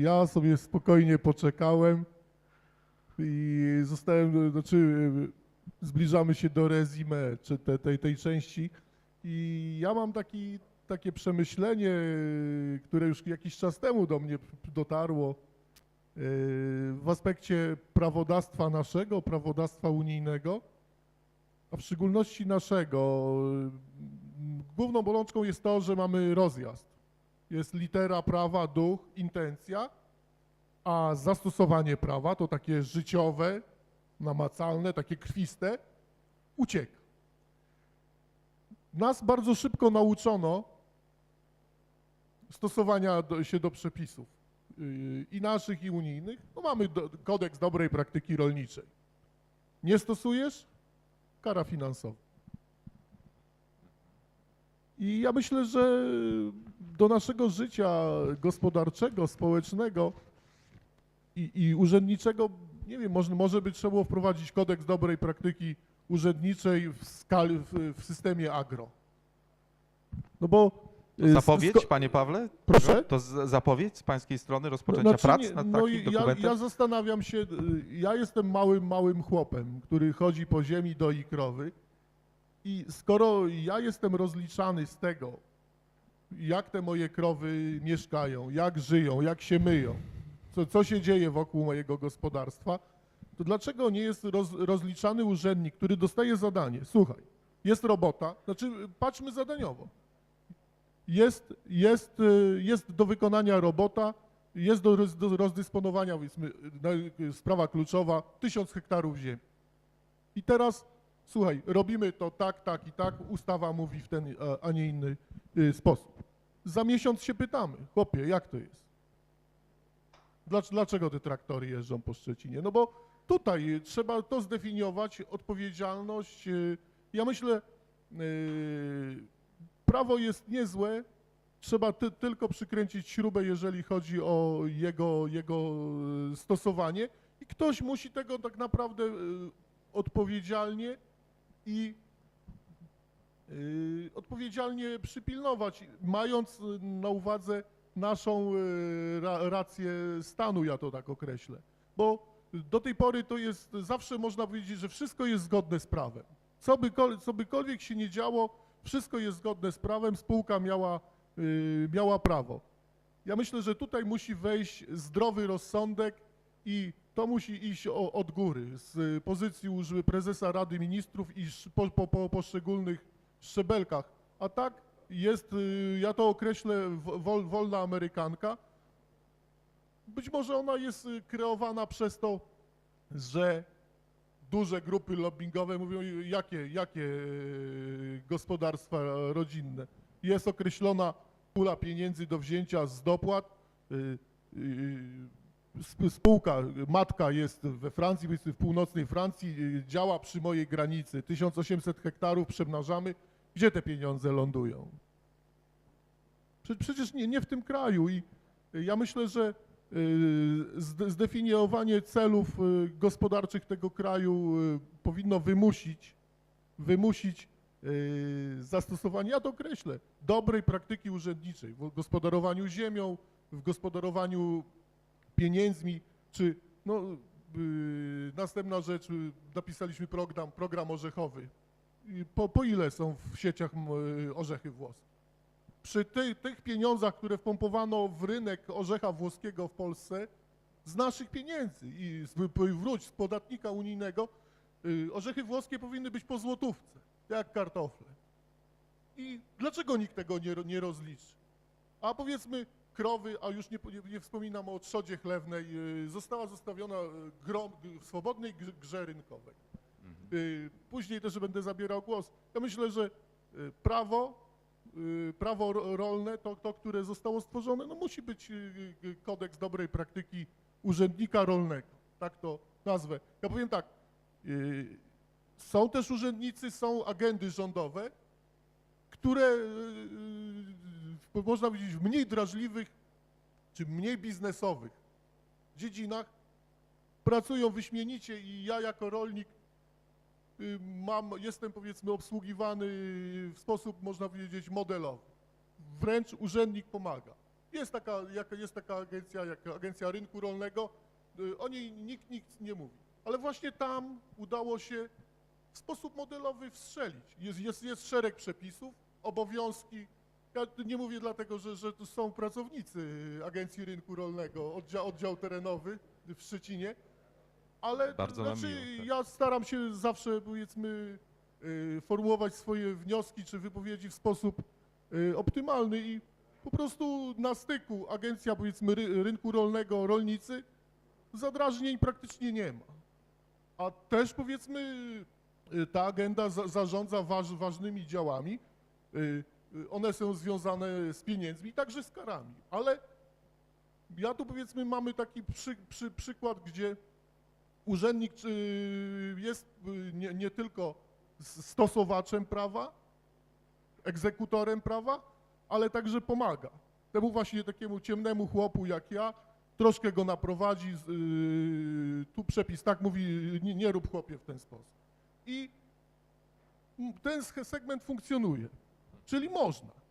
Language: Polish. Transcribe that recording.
Ja sobie spokojnie poczekałem i zostałem, znaczy zbliżamy się do rezime czy te, tej, tej części i ja mam taki, takie przemyślenie, które już jakiś czas temu do mnie dotarło yy, w aspekcie prawodawstwa naszego, prawodawstwa unijnego, a w szczególności naszego. Główną bolączką jest to, że mamy rozjazd jest litera prawa, duch, intencja, a zastosowanie prawa to takie życiowe, namacalne, takie krwiste, ucieka. Nas bardzo szybko nauczono stosowania do, się do przepisów yy, i naszych, i unijnych. No mamy do, kodeks dobrej praktyki rolniczej. Nie stosujesz? Kara finansowa. I ja myślę, że do naszego życia gospodarczego, społecznego i, i urzędniczego, nie wiem, może, może by trzeba było wprowadzić kodeks dobrej praktyki urzędniczej w, skali, w, w systemie agro. No bo... y, Zapowiedź, panie Pawle? Proszę? To zapowiedź z pańskiej strony rozpoczęcia Znaczy prac nad no takim ja, ja zastanawiam się, y, ja jestem małym, małym chłopem, który chodzi po ziemi do i krowy i skoro ja jestem rozliczany z tego, jak te moje krowy mieszkają, jak żyją, jak się myją, co, co się dzieje wokół mojego gospodarstwa, to dlaczego nie jest roz, rozliczany urzędnik, który dostaje zadanie? Słuchaj, jest robota, znaczy patrzmy zadaniowo. Jest, jest, y, jest do wykonania robota, jest do, roz- do rozdysponowania, powiedzmy, na- sprawa kluczowa, tysiąc hektarów ziemi. I teraz, słuchaj, robimy to tak, tak i tak, ustawa mówi w ten, a- a nie inny y, sposób. Za miesiąc się pytamy, chłopie, jak to jest? Dlac- Dlaczego te traktory jeżdżą po Szczecinie? No bo tutaj trzeba to zdefiniować, odpowiedzialność. y, Ja myślę, y, prawo jest niezłe, trzeba ty, tylko przykręcić śrubę, jeżeli chodzi o jego, jego y, stosowanie i ktoś musi tego tak naprawdę odpowiedzialnie i odpowiedzialnie przypilnować, mając y, na uwadze naszą y, ra, rację stanu, ja to tak określę. Bo do tej pory to jest, zawsze można powiedzieć, że wszystko jest zgodne z prawem. Co, co bykolwiek się nie działo, wszystko jest zgodne z prawem, spółka miała, y, miała prawo. Ja myślę, że tutaj musi wejść zdrowy rozsądek i to musi iść od góry, z pozycji prezesa Rady Ministrów i po, po, po poszczególnych szczebelkach. A tak jest, y, ja to określę, wolna Amerykanka. Być może ona jest y, kreowana przez to, że duże grupy lobbyingowe mówią, jakie, jakie y, gospodarstwa rodzinne. Jest określona pula pieniędzy do wzięcia z dopłat. Sp- Spółka, matka jest we Francji, jest w północnej Francji, y, działa przy mojej granicy. 1800 hektarów przemnażamy. Gdzie te pieniądze lądują? Prze- Przecież nie, nie w tym kraju i y, ja myślę, że y, zde- zdefiniowanie celów gospodarczych tego kraju powinno wymusić, wymusić zastosowanie, ja to określę, dobrej praktyki urzędniczej w gospodarowaniu ziemią, w gospodarowaniu pieniędzmi, czy no, y, następna rzecz, y, napisaliśmy program, program orzechowy. Po, po ile są w sieciach y, orzechy włoskie? Przy ty, tych pieniądzach, które wpompowano w rynek orzecha włoskiego w Polsce, z naszych pieniędzy i z, wróć z podatnika unijnego, y, orzechy włoskie powinny być po złotówce, jak kartofle. I dlaczego nikt tego nie, nie rozliczy? A powiedzmy krowy, a już nie, nie, wspominam o trzodzie chlewnej, y, została zostawiona y, grom, w swobodnej grze, rynkowej. Y, Później też będę zabierał głos. Ja myślę, że y, prawo, y, prawo ro- rolne, to, to które zostało stworzone, no musi być y, y, kodeks dobrej praktyki urzędnika rolnego. Tak to nazwę. Ja powiem tak, y, są też urzędnicy, są agendy rządowe, które y, y, można powiedzieć w mniej drażliwych czy mniej biznesowych dziedzinach pracują wyśmienicie i ja jako rolnik y, mam, jestem powiedzmy obsługiwany w sposób można powiedzieć modelowy. Wręcz urzędnik pomaga. Jest taka, jest taka agencja, jak Agencja Rynku Rolnego, y, o niej nikt, nikt nie mówi. Ale właśnie tam udało się w sposób modelowy wstrzelić. Jest, jest, jest szereg przepisów, obowiązki. Ja nie mówię dlatego, że, że są pracownicy Agencji Rynku Rolnego, oddział, oddział terenowy w Szczecinie, ale Bardzo znaczy, miło, tak. ja staram się zawsze, powiedzmy, y, formułować swoje wnioski czy wypowiedzi w sposób y, optymalny i po prostu na styku agencja, powiedzmy, ry, rynku rolnego, rolnicy, zadrażnień praktycznie nie ma. A też, powiedzmy, y, ta agenda za, zarządza waż, ważnymi działami. Y, One są związane z pieniędzmi, także z karami. Ale ja tu, powiedzmy, mamy taki przy, przy, przykład, gdzie urzędnik y, jest y, nie, nie tylko stosowaczem prawa, egzekutorem prawa, ale także pomaga. Temu właśnie takiemu ciemnemu chłopu jak ja, troszkę go naprowadzi, y, tu przepis tak mówi, nie, nie rób chłopie w ten sposób. I ten segment funkcjonuje, czyli można.